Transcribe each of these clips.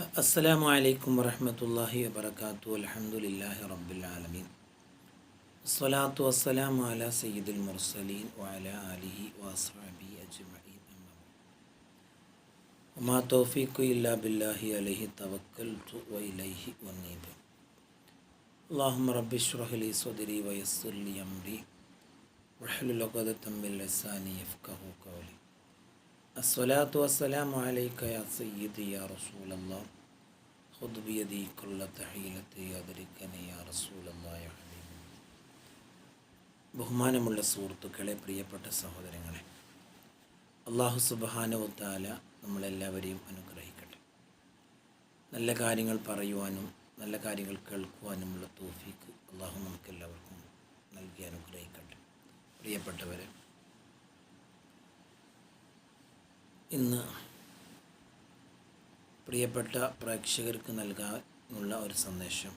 അസ്സലാമു അലൈക്കും വറഹമത്തല്ലാഹി വബർക്കാത്തു അലഹമുല്ലാഹി റബ്ബുലാലമീൻ സ്വലാത്തു വസ്സലാമു അല സയ്യിദുൽ മുർസലീൻ വഅല അലിഹി വസ്ഹബി അജ്മഈൻ. അമ്മാ തൗഫീഖു ഇല്ലാ ബില്ലാഹി അലൈഹി തവക്കൽതു വ ഇലൈഹി ഉനീബ് അല്ലാഹുമ്മ റബ്ബി ഇശ്റഹ് ലി സ്വദരി വയസ്സിർ ലി അംരി. വഹ്ലുൽ ഉഖദത്തം മിൻ ലിസാനി യഫ്ഖഹു ഖൗലി. من لساني يفقه قولي الصلاة والسلام عليك يا سيدي يا رسول الله خذ بيدي كل تحيلة يدركني يا رسول الله يا حبيب ബഹുമാനമുള്ള സുഹൃത്തുക്കളെ പ്രിയപ്പെട്ട സഹോദരങ്ങളെ അള്ളാഹു സുബാനുവത്താല നമ്മളെല്ലാവരെയും അനുഗ്രഹിക്കട്ടെ നല്ല കാര്യങ്ങൾ പറയുവാനും നല്ല കാര്യങ്ങൾ കേൾക്കുവാനുമുള്ള തോഫീക്ക് അള്ളാഹു നമുക്കെല്ലാവർക്കും നൽകി അനുഗ്രഹിക്കട്ടെ പ്രിയപ്പെട്ടവരെ ഇന്ന് പ്രിയപ്പെട്ട പ്രേക്ഷകർക്ക് നൽകാനുള്ള ഒരു സന്ദേശം.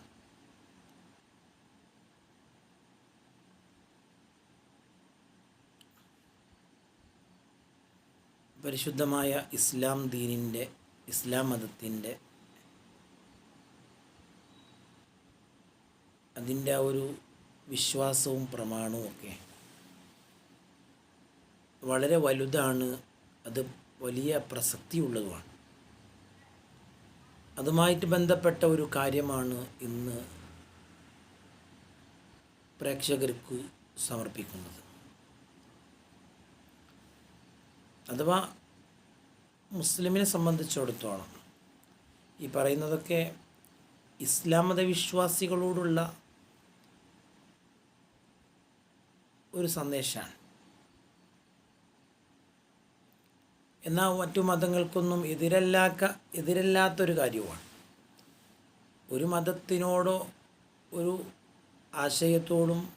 പരിശുദ്ധമായ ഇസ്ലാം ദീനിന്റെ ഇസ്ലാം മതത്തിന്റെ അതിന്റെ ആ ഒരു വിശ്വാസവും പ്രമാണവും ഒക്കെ വളരെ വലുതാണ് അത് വലിയ പ്രസക്തിയുള്ളതുമാണ്. അതുമായിട്ട് ബന്ധപ്പെട്ട ഒരു കാര്യമാണ് ഇന്ന് പ്രേക്ഷകർക്ക് സമർപ്പിക്കുന്നത്. അഥവാ മുസ്ലിമിനെ സംബന്ധിച്ചിടത്തോളം ഈ പറയുന്നതൊക്കെ ഇസ്ലാം മതവിശ്വാസികളോടുള്ള ഒരു സന്ദേശമാണ്. എന്നാൽ മറ്റു മതങ്ങൾക്കൊന്നും എതിരല്ലാക്ക എതിരല്ലാത്തൊരു കാര്യമാണ് ഒരു മതത്തിനോടോ ഒരു ആശയത്തോടും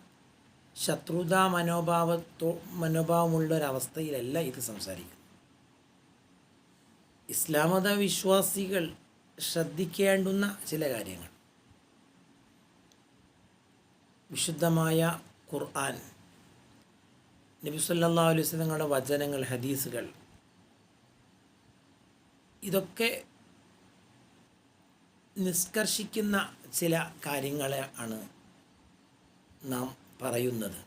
ശത്രുതാ മനോഭാവത്തോ മനോഭാവമുള്ള ഒരവസ്ഥയിലല്ല ഇത് സംസാരിക്കുന്നത്. ഇസ്ലാം മത വിശ്വാസികൾ ശ്രദ്ധിക്കേണ്ടുന്ന ചില കാര്യങ്ങൾ. വിശുദ്ധമായ ഖുർആൻ. നബി സല്ലാ അലൈഹി സ്വലങ്ങളുടെ വചനങ്ങൾ ഹദീസുകൾ ഇതൊക്കെ നിഷ്കർഷിക്കുന്ന ചില കാര്യങ്ങളെ ആണ് നാം പറയുന്നത്.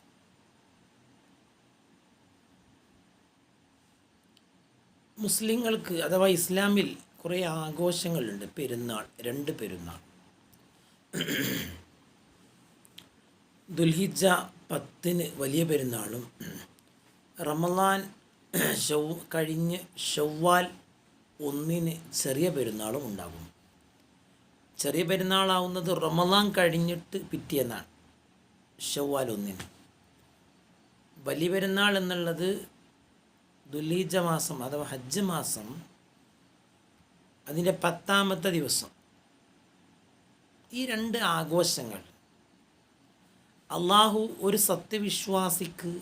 മുസ്ലിങ്ങൾക്ക് അഥവാ ഇസ്ലാമിൽ കുറേ ആഘോഷങ്ങളുണ്ട്. പെരുന്നാൾ രണ്ട് പെരുന്നാൾ. ദുൽഹിജ പത്തിന് വലിയ പെരുന്നാളും റമദാൻ ഷൗ കഴിഞ്ഞ് ഷവ്വാൽ ഒന്നിന് ചെറിയ പെരുന്നാളും ഉണ്ടാകും. ചെറിയ പെരുന്നാളാവുന്നത് റമദാൻ കഴിഞ്ഞിട്ട് പിറ്റേന്നാണ് ഷവ്വാൽ ഒന്നിന്. വലിയ പെരുന്നാൾ എന്നുള്ളത് ദുലീജ മാസം അഥവാ ഹജ്ജ് മാസം അതിന്റെ പത്താമത്തെ ദിവസം. ഈ രണ്ട് ആഘോഷങ്ങൾ അള്ളാഹു ഒരു സത്യവിശ്വാസിക്ക്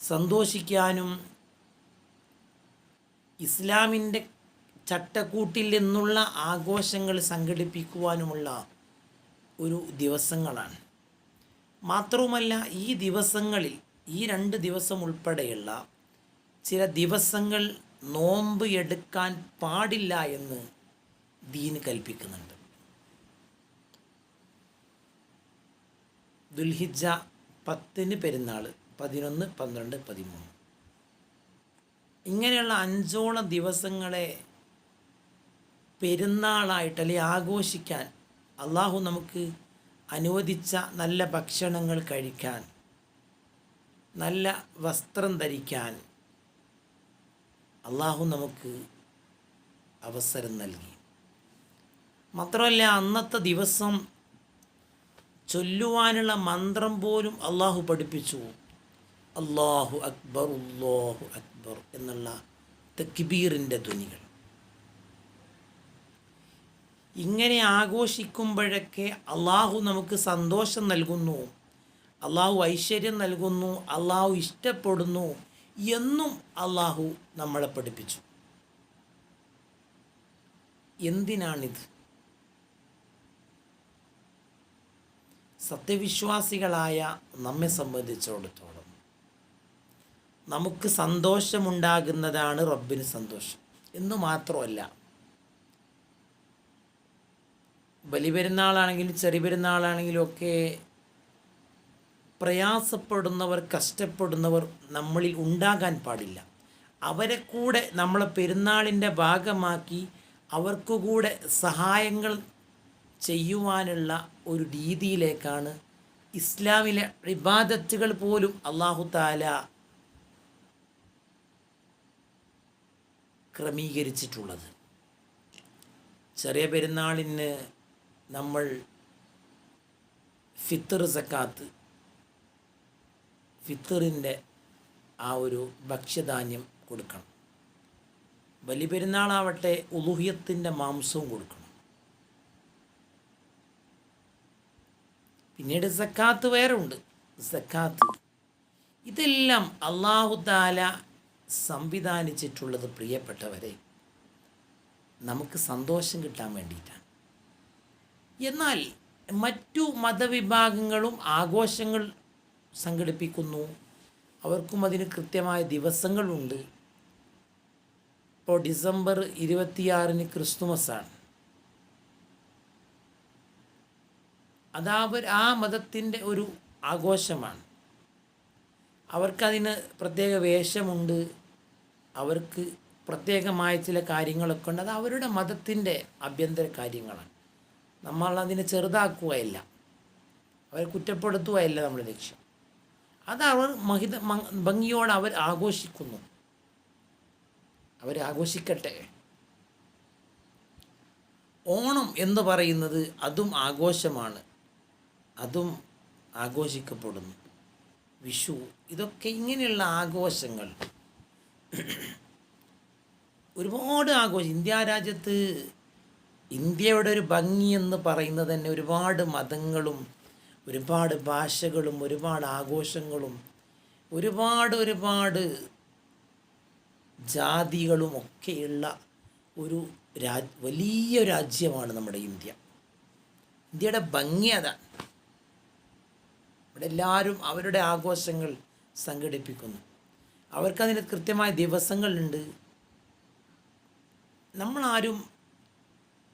സന്തോഷിക്കാനും ഇസ്ലാമിന്റെ ചട്ടക്കൂട്ടിൽ നിന്നുള്ള ആഘോഷങ്ങൾ സംഘടിപ്പിക്കുവാനുമുള്ള ഒരു ദിവസങ്ങളാണ്. മാത്രവുമല്ല ഈ ദിവസങ്ങളിൽ ഈ രണ്ട് ദിവസം ഉൾപ്പെടെയുള്ള ചില ദിവസങ്ങൾ നോമ്പ് എടുക്കാൻ പാടില്ല എന്ന് ദീൻ കൽപ്പിക്കുന്നുണ്ട്. ദുൽഹിജ പത്തിന് പെരുന്നാൾ പതിനൊന്ന് പന്ത്രണ്ട് പതിമൂന്ന്. ഇങ്ങനെയുള്ള അഞ്ചോളം ദിവസങ്ങളെ പെരുന്നാളായിട്ട് അല്ലെങ്കിൽ ആഘോഷിക്കാൻ അള്ളാഹു നമുക്ക് അനുവദിച്ച നല്ല ഭക്ഷണങ്ങൾ കഴിക്കാൻ നല്ല വസ്ത്രം ധരിക്കാൻ അള്ളാഹു നമുക്ക് അവസരം നൽകി. മാത്രമല്ല അന്നത്തെ ദിവസം ചൊല്ലുവാനുള്ള മന്ത്രം പോലും അള്ളാഹു പഠിപ്പിച്ചു. അള്ളാഹു അക്ബർ അള്ളാഹു അക്ബർ. എന്നുള്ള തക്ബീറിന്റെ ധ്വനികൾ. ഇങ്ങനെ ആഘോഷിക്കുമ്പോഴൊക്കെ അള്ളാഹു നമുക്ക് സന്തോഷം നൽകുന്നു അള്ളാഹു ഐശ്വര്യം നൽകുന്നു അള്ളാഹു ഇഷ്ടപ്പെടുന്നു എന്നും അള്ളാഹു നമ്മളെ പഠിപ്പിച്ചു. എന്തിനാണിത്? സത്യവിശ്വാസികളായ നമ്മെ സംബന്ധിച്ചിടത്തോളം നമുക്ക് സന്തോഷമുണ്ടാകുന്നതാണ് റബ്ബിന് സന്തോഷം. എന്ന് മാത്രമല്ല ബലിപെരുന്നാളാണെങ്കിലും ചെറിയ പെരുന്നാളാണെങ്കിലും ഒക്കെ പ്രയാസപ്പെടുന്നവർ കഷ്ടപ്പെടുന്നവർ നമ്മളിൽ ഉണ്ടാകാൻ പാടില്ല. അവരെ കൂടെ നമ്മളെ പെരുന്നാളിന്റെ ഭാഗമാക്കി അവർക്കു കൂടെ സഹായങ്ങൾ ചെയ്യുവാനുള്ള ഒരു രീതിയിലേക്കാണ് ഇസ്ലാമിലെ ഇബാദത്തുകൾ പോലും അള്ളാഹു താല ക്രമീകരിച്ചിട്ടുള്ളത്. ചെറിയ പെരുന്നാളിന് നമ്മൾ ഫിത്തർ സക്കാത്ത് ഫിത്തറിന്റെ ആ ഒരു ഭക്ഷ്യധാന്യം കൊടുക്കണം. ബലിപെരുന്നാളാവട്ടെ ഉലുഹ്യത്തിന്റെ മാംസവും കൊടുക്കണം. പിന്നീട് സക്കാത്ത് വേറെ ഉണ്ട്. സക്കാത്ത്. ഇതെല്ലാം അള്ളാഹു താല സംവിധാനിച്ചിട്ടുള്ളത് പ്രിയപ്പെട്ടവരെ നമുക്ക് സന്തോഷം കിട്ടാൻ വേണ്ടിയിട്ടാണ്. എന്നാൽ മറ്റു മതവിഭാഗങ്ങളും ആഘോഷങ്ങൾ സംഘടിപ്പിക്കുന്നു. അവർക്കും അതിന് കൃത്യമായ ദിവസങ്ങളുണ്ട്. ഇപ്പോൾ ഡിസംബർ ഇരുപത്തിയാറിന് ക്രിസ്തുമസാണ്. അതാവർ ആ മതത്തിന്റെ ഒരു ആഘോഷമാണ്. അവർക്കതിന് പ്രത്യേക വേഷമുണ്ട്. അവർക്ക് പ്രത്യേകമായ ചില കാര്യങ്ങളൊക്കെ ഉണ്ട്. അത് അവരുടെ മതത്തിന്റെ ആഭ്യന്തര കാര്യങ്ങളാണ്. നമ്മൾ അതിനെ ചെറുതാക്കുകയല്ല. അവരെ കുറ്റപ്പെടുത്തുകയല്ല നമ്മുടെ ലക്ഷ്യം. അത് അവർ മഹിത ഭംഗിയോടെ അവർ ആഘോഷിക്കുന്നു. അവർ ആഘോഷിക്കട്ടെ. ഓണം എന്ന് പറയുന്നത് അതും ആഘോഷമാണ്. അതും ആഘോഷിക്കപ്പെടുന്നു. വിഷു ഇതൊക്കെ ഇങ്ങനെയുള്ള ആഘോഷങ്ങൾ. ഒരുപാട് ആഘോഷം. ഇന്ത്യ രാജ്യത്ത് ഇന്ത്യയുടെ ഒരു ഭംഗി എന്ന് പറയുന്നത് തന്നെ ഒരുപാട് മതങ്ങളും ഒരുപാട് ഭാഷകളും ഒരുപാട് ആഘോഷങ്ങളും ഒരുപാട് ഒരുപാട് ജാതികളും ഒക്കെയുള്ള ഒരു രാജ് വലിയ രാജ്യമാണ് നമ്മുടെ ഇന്ത്യ. ഇന്ത്യയുടെ ഭംഗി അതാണ്. ഇവിടെ എല്ലാവരും അവരുടെ ആഘോഷങ്ങൾ സംഘടിപ്പിക്കുന്നു. അവർക്കതിന് കൃത്യമായ ദിവസങ്ങളുണ്ട്. നമ്മളാരും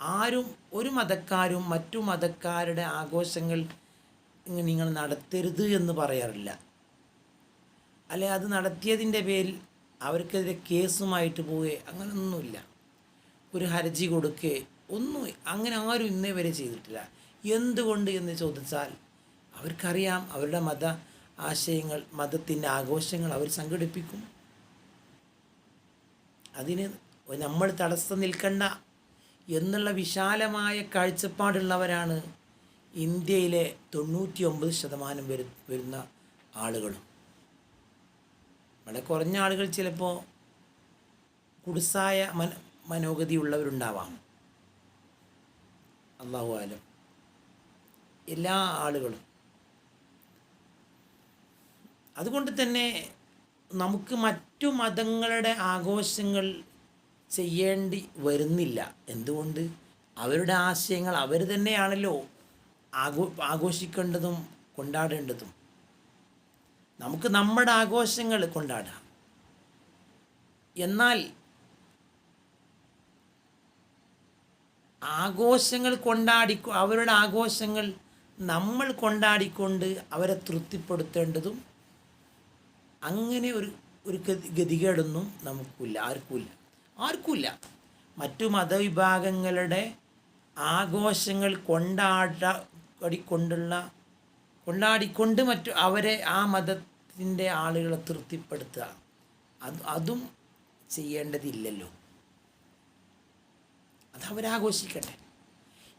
ആരും ഒരു മതക്കാരും മറ്റു മതക്കാരുടെ ആഘോഷങ്ങൾ നിങ്ങൾ നടത്തരുത് എന്ന് പറയാറില്ല. അല്ലെ അത് നടത്തിയതിന്റെ പേരിൽ അവർക്കെതിരെ കേസുമായിട്ട് പോവുകയോ അങ്ങനെയൊന്നുമില്ല ഒരു ഹർജി കൊടുക്കേ ഒന്നും അങ്ങനെ ആരും ഇന്നേ വരെ ചെയ്തിട്ടില്ല. എന്തുകൊണ്ട് എന്ന് ചോദിച്ചാൽ അവർക്കറിയാം അവരുടെ മത ആശയങ്ങൾ മതത്തിന്റെ ആഘോഷങ്ങൾ അവർ സംഘടിപ്പിക്കും. അതിന് നമ്മൾ തടസ്സം നിൽക്കണ്ട എന്നുള്ള വിശാലമായ കാഴ്ചപ്പാടുള്ളവരാണ് ഇന്ത്യയിലെ തൊണ്ണൂറ്റി ഒമ്പത് ശതമാനം വരു വരുന്ന ആളുകളും. വളരെ കുറഞ്ഞ ആളുകൾ ചിലപ്പോൾ കുടുസായ മന മനോഗതി ഉള്ളവരുണ്ടാവാം. അള്ളാഹു ആലം എല്ലാ ആളുകളും അതുകൊണ്ട് തന്നെ നമുക്ക് മറ്റു മതങ്ങളുടെ ആഘോഷങ്ങൾ ചെയ്യേണ്ടി വരുന്നില്ല. എന്തുകൊണ്ട്? അവരുടെ ആശയങ്ങൾ അവർ തന്നെയാണല്ലോ ആഘോ ആഘോഷിക്കേണ്ടതും കൊണ്ടാടേണ്ടതും. നമുക്ക് നമ്മുടെ ആഘോഷങ്ങൾ കൊണ്ടാടാം. എന്നാൽ ആഘോഷങ്ങൾ കൊണ്ടാടി അവരുടെ ആഘോഷങ്ങൾ നമ്മൾ കൊണ്ടാടിക്കൊണ്ട് അവരെ തൃപ്തിപ്പെടുത്തേണ്ടതും അങ്ങനെ ഒരു ഒരു ഗതികേടൊന്നും നമുക്കില്ല ആർക്കുമില്ല. ആർക്കുമില്ല. മറ്റു മതവിഭാഗങ്ങളുടെ ആഘോഷങ്ങൾ കൊണ്ടാടിക്കൊണ്ടുള്ള കൊണ്ടാടിക്കൊണ്ട് മറ്റു അവരെ ആ മതത്തിന്റെ ആളുകളെ തൃപ്തിപ്പെടുത്തുക. അത് അതും ചെയ്യേണ്ടതില്ലല്ലോ. അത് അവരാഘോഷിക്കട്ടെ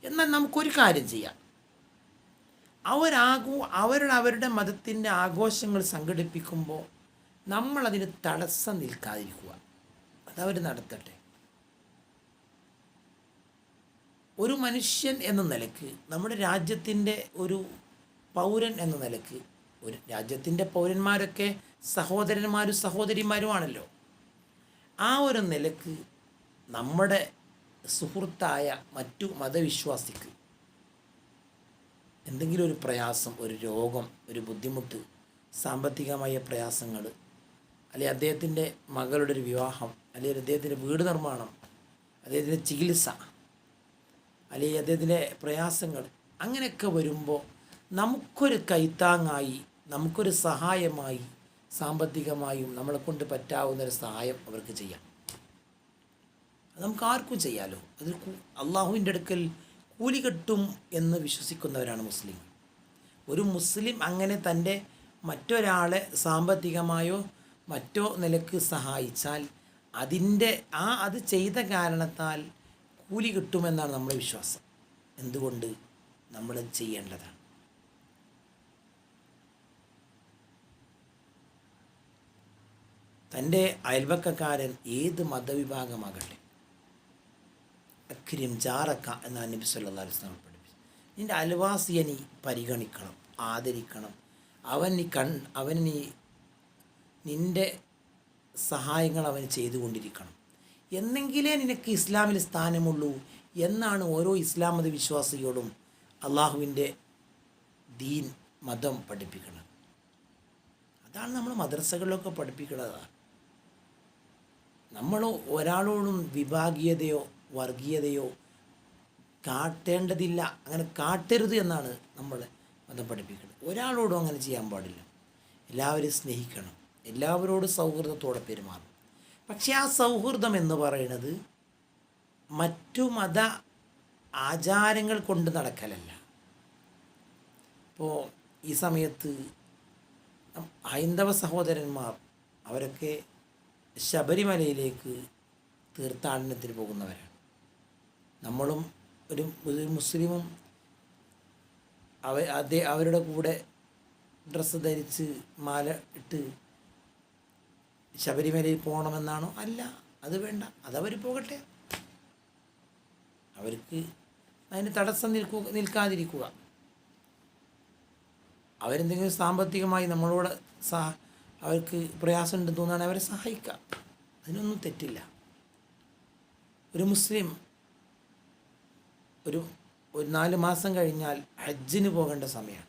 എന്നാൽ നമുക്കൊരു കാര്യം ചെയ്യാം. അവരാഘോ അവരുടെ അവരുടെ മതത്തിന്റെ ആഘോഷങ്ങൾ സംഘടിപ്പിക്കുമ്പോൾ നമ്മളതിന് തടസ്സം നിൽക്കാതിരിക്കുക. അതവർ നടത്തട്ടെ. ഒരു മനുഷ്യൻ എന്ന നിലയ്ക്ക് നമ്മുടെ രാജ്യത്തിന്റെ ഒരു പൗരൻ എന്ന നിലയ്ക്ക് ഒരു രാജ്യത്തിന്റെ പൗരന്മാരൊക്കെ സഹോദരന്മാരും സഹോദരിമാരുമാണല്ലോ. ആ ഒരു നിലയ്ക്ക് നമ്മുടെ സുഹൃത്തായ മറ്റു മതവിശ്വാസിക്ക് എന്തെങ്കിലും ഒരു പ്രയാസം ഒരു രോഗം ഒരു ബുദ്ധിമുട്ട് സാമ്പത്തികമായ പ്രയാസങ്ങൾ അല്ലെങ്കിൽ അദ്ദേഹത്തിന്റെ മകളുടെ ഒരു വിവാഹം അല്ലെങ്കിൽ അദ്ദേഹത്തിന്റെ വീട് നിർമ്മാണം അദ്ദേഹത്തിന്റെ ചികിത്സ അല്ലെങ്കിൽ അദ്ദേഹത്തിന്റെ പ്രയാസങ്ങൾ അങ്ങനെയൊക്കെ വരുമ്പോൾ നമുക്കൊരു കൈത്താങ്ങായി നമുക്കൊരു സഹായമായി സാമ്പത്തികമായും നമ്മളെ കൊണ്ട് പറ്റാവുന്ന ഒരു സഹായം അവർക്ക് ചെയ്യാം. നമുക്ക് ആർക്കും ചെയ്യാലോ? അതിൽ അള്ളാഹുവിന്റെ അടുക്കൽ കൂലി കിട്ടും എന്ന് വിശ്വസിക്കുന്നവരാണ് മുസ്ലിം. ഒരു മുസ്ലിം അങ്ങനെ തന്റെ മറ്റൊരാളെ സാമ്പത്തികമായോ മറ്റോ നിലയ്ക്ക് സഹായിച്ചാൽ അതിന്റെ ആ അത് ചെയ്ത കാരണത്താൽ കൂലി കിട്ടുമെന്നാണ് നമ്മുടെ വിശ്വാസം. എന്തുകൊണ്ട്? നമ്മൾ ചെയ്യേണ്ടതാണ്. തന്റെ അയൽവക്കക്കാരൻ ഏത് മതവിഭാഗമാകട്ടെ അക്രിം ജാറക്ക എന്നാണ് നബി സല്ലല്ലാഹു അലൈഹി വസല്ലം പഠിപ്പിച്ചു. നിന്റെ അൽവാസിയെ നീ പരിഗണിക്കണം ആദരിക്കണം. അവൻ നീ കൺ അവൻ നീ നിന്റെ സഹായങ്ങൾ അവൻ ചെയ്തുകൊണ്ടിരിക്കണം. എന്നെങ്കിലേ നിനക്ക് ഇസ്ലാമിൽ സ്ഥാനമുള്ളൂ എന്നാണ് ഓരോ ഇസ്ലാം മത വിശ്വാസിയോടും അള്ളാഹുവിന്റെ ദീൻ മതം പഠിപ്പിക്കുന്നത്. അതാണ് നമ്മൾ മദ്രസകളിലൊക്കെ പഠിപ്പിക്കുന്നത് നമ്മൾ ഒരാളോടും വിഭാഗീയതയോ വർഗീയതയോ കാട്ടേണ്ടതില്ല. അങ്ങനെ കാട്ടരുത് എന്നാണ് നമ്മൾ മതം പഠിപ്പിക്കുന്നത്. ഒരാളോടും അങ്ങനെ ചെയ്യാൻ പാടില്ല. എല്ലാവരും സ്നേഹിക്കണം. എല്ലാവരോടും സൗഹൃദത്തോടെ പെരുമാറണം. പക്ഷേ ആ സൗഹൃദം എന്ന് പറയുന്നത് മറ്റു മത ആചാരങ്ങൾ കൊണ്ട് നടക്കലല്ല. ഇപ്പോൾ ഈ സമയത്ത് ഹൈന്ദവ സഹോദരന്മാർ അവരൊക്കെ ശബരിമലയിലേക്ക് തീർത്ഥാടനത്തിന് പോകുന്നവരാണ്. നമ്മളും ഒരു മുസ്ലിമും അവ അതേ അവരുടെ കൂടെ ഡ്രസ്സ് ധരിച്ച് മാല ഇട്ട് ശബരിമലയിൽ പോകണമെന്നാണോ? അല്ല അത് വേണ്ട. അതവർ പോകട്ടെ. അവർക്ക് അതിന് തടസ്സം നിൽക്കുക നിൽക്കാതിരിക്കുക. അവരെന്തെങ്കിലും സാമ്പത്തികമായി നമ്മളോട് സഹ അവർക്ക് പ്രയാസമുണ്ടെന്ന് തോന്നുകയാണെങ്കിൽ അവരെ സഹായിക്കുക. അതിനൊന്നും തെറ്റില്ല. ഒരു മുസ്ലിം ഒരു ഒരു നാല് മാസം കഴിഞ്ഞാൽ ഹജ്ജിന് പോകേണ്ട സമയമാണ്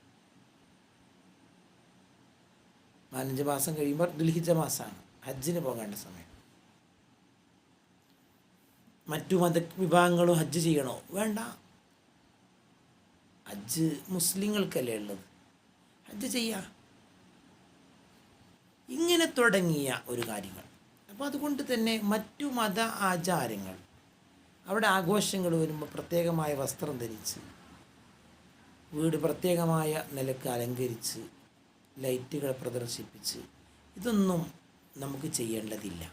നാലഞ്ച് മാസം കഴിയുമ്പോൾ ദുൽഹിജ മാസമാണ് ഹജ്ജിന് പോകേണ്ട സമയം. മറ്റു മത വിഭാഗങ്ങളും ഹജ്ജ് ചെയ്യണോ? വേണ്ട. ഹജ്ജ് മുസ്ലിങ്ങൾക്കല്ലേ ഉള്ളത്? ഹജ്ജ് ചെയ്യുക ഇങ്ങനെ തുടങ്ങിയ ഒരു കാര്യങ്ങൾ. അപ്പോൾ അതുകൊണ്ട് തന്നെ മറ്റു മത ആചാരങ്ങൾ അവിടെ ആഘോഷങ്ങൾ വരുമ്പോൾ പ്രത്യേകമായ വസ്ത്രം ധരിച്ച് വീട് പ്രത്യേകമായ നിലയ്ക്ക് അലങ്കരിച്ച് ലൈറ്റുകൾ പ്രദർശിപ്പിച്ച് ഇതൊന്നും നമുക്ക് ചെയ്യേണ്ടതില്ല.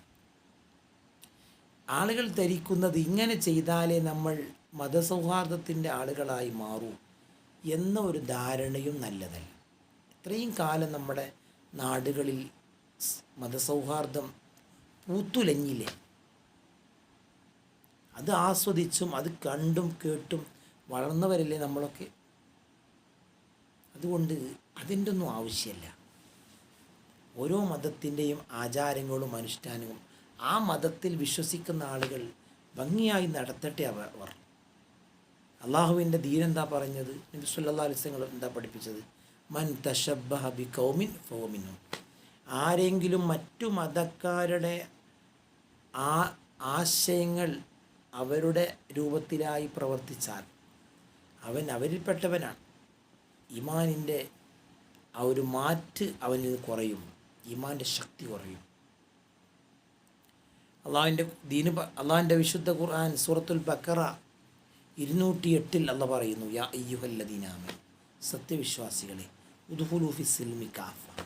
ആളുകൾ ധരിക്കുന്നത് ഇങ്ങനെ ചെയ്താലേ നമ്മൾ മതസൗഹാർദ്ദത്തിന്റെ ആളുകളായി മാറൂ എന്ന ഒരു ധാരണയും നല്ലതല്ല. ഇത്രയും കാലം നമ്മുടെ നാടുകളിൽ മതസൗഹാർദ്ദം പൂത്തുലഞ്ഞില്ലേ? അത് ആസ്വദിച്ചും അത് കണ്ടും കേട്ടും വളർന്നവരല്ലേ നമ്മളൊക്കെ? അതുകൊണ്ട് അതിന്റെ ഒന്നും ആവശ്യമില്ല. ഓരോ മതത്തിന്റെയും ആചാരങ്ങളും അനുഷ്ഠാനവും ആ മതത്തിൽ വിശ്വസിക്കുന്ന ആളുകൾ ഭംഗിയായി നടത്തട്ടെ അവർ. അള്ളാഹുവിന്റെ ധീരെന്താ പറഞ്ഞത്? നബി സല്ലാ എന്താ പഠിപ്പിച്ചത്? മൻ തഷബ്ബഹ ബി കൗമിൻ ഫോമിനും ആരെങ്കിലും മറ്റു മതക്കാരുടെ ആ ആശയങ്ങൾ അവരുടെ രൂപത്തിലായി പ്രവർത്തിച്ചാൽ അവൻ അവരിൽപ്പെട്ടവനാണ്. ഇമാനിന്റെ ആ ഒരു മാറ്റ് അവനിൽ കുറയും. ഇമാന്റെ ശക്തി കുറയും. അള്ളാഹിന്റെ ദീന് അള്ളാഹിന്റെ വിശുദ്ധ ഖുർആൻ സൂറത്തുൽ ബക്കറ ഇരുന്നൂറ്റി എട്ടിൽ അല്ല പറയുന്നു യാ അയ്യുഹല്ലദീനാമൻ സത്യവിശ്വാസികളെ ഉദുഹുലൂഫി സിൽമി കാഫ.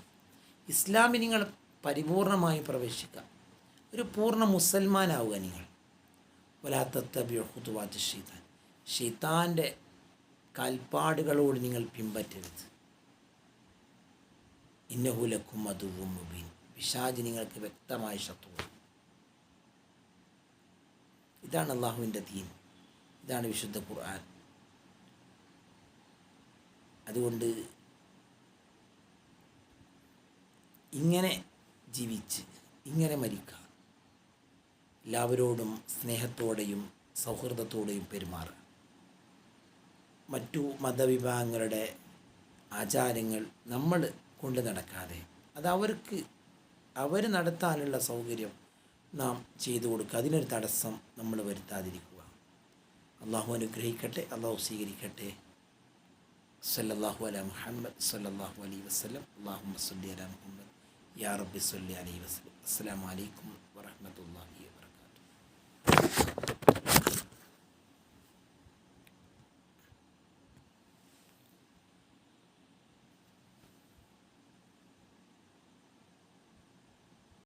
ഇസ്ലാമിൽ നിങ്ങൾ പരിപൂർണമായി പ്രവേശിക്കുക. ഒരു പൂർണ മുസൽമാനാവുക നിങ്ങൾ. വലാത്തത്തബിയോ ഹുതുവാറ്റ് ഷെയ്ത്താൻ ഷെയ്ത്താന്റെ കാൽപ്പാടുകളോട് നിങ്ങൾ പിമ്പറ്റരുത് ഇന്നഹുലക്കും മധുവും മുബീൻ. പിശാജ് നിങ്ങൾക്ക് വ്യക്തമായ ശത്രുവാണ്. ഇതാണ് അള്ളാഹുവിന്റെ ദീൻ. ഇതാണ് വിശുദ്ധ ഖുർആൻ. അതുകൊണ്ട് ഇങ്ങനെ ജീവിച്ച് ഇങ്ങനെ മരിക്കുക. എല്ലാവരോടും സ്നേഹത്തോടെയും സൗഹൃദത്തോടെയും പെരുമാറുക. മറ്റു മതവിഭാഗങ്ങളുടെ ആചാരങ്ങൾ നമ്മൾ കൊണ്ട് നടക്കാതെ അത് അവർക്ക് അവർ നടത്താനുള്ള സൗകര്യം നാം ചെയ്തു കൊടുക്കുക. അതിനൊരു തടസ്സം നമ്മൾ വരുത്താതിരിക്കുക. അള്ളാഹു അനുഗ്രഹിക്കട്ടെ അള്ളാഹു സ്വീകരിക്കട്ടെ. സല്ലല്ലാഹു അല മുഹമ്മദ് സല്ലല്ലാഹു അലൈ വസ്ലം അള്ളാഹു മസ്ലി അല മുഹമ്മദ്. യാ റബ്ബി സല്ലി അലൈ വസ്ലം അസ്സാം അലൈക്കും വറഹ്മത്തുള്ളാഹി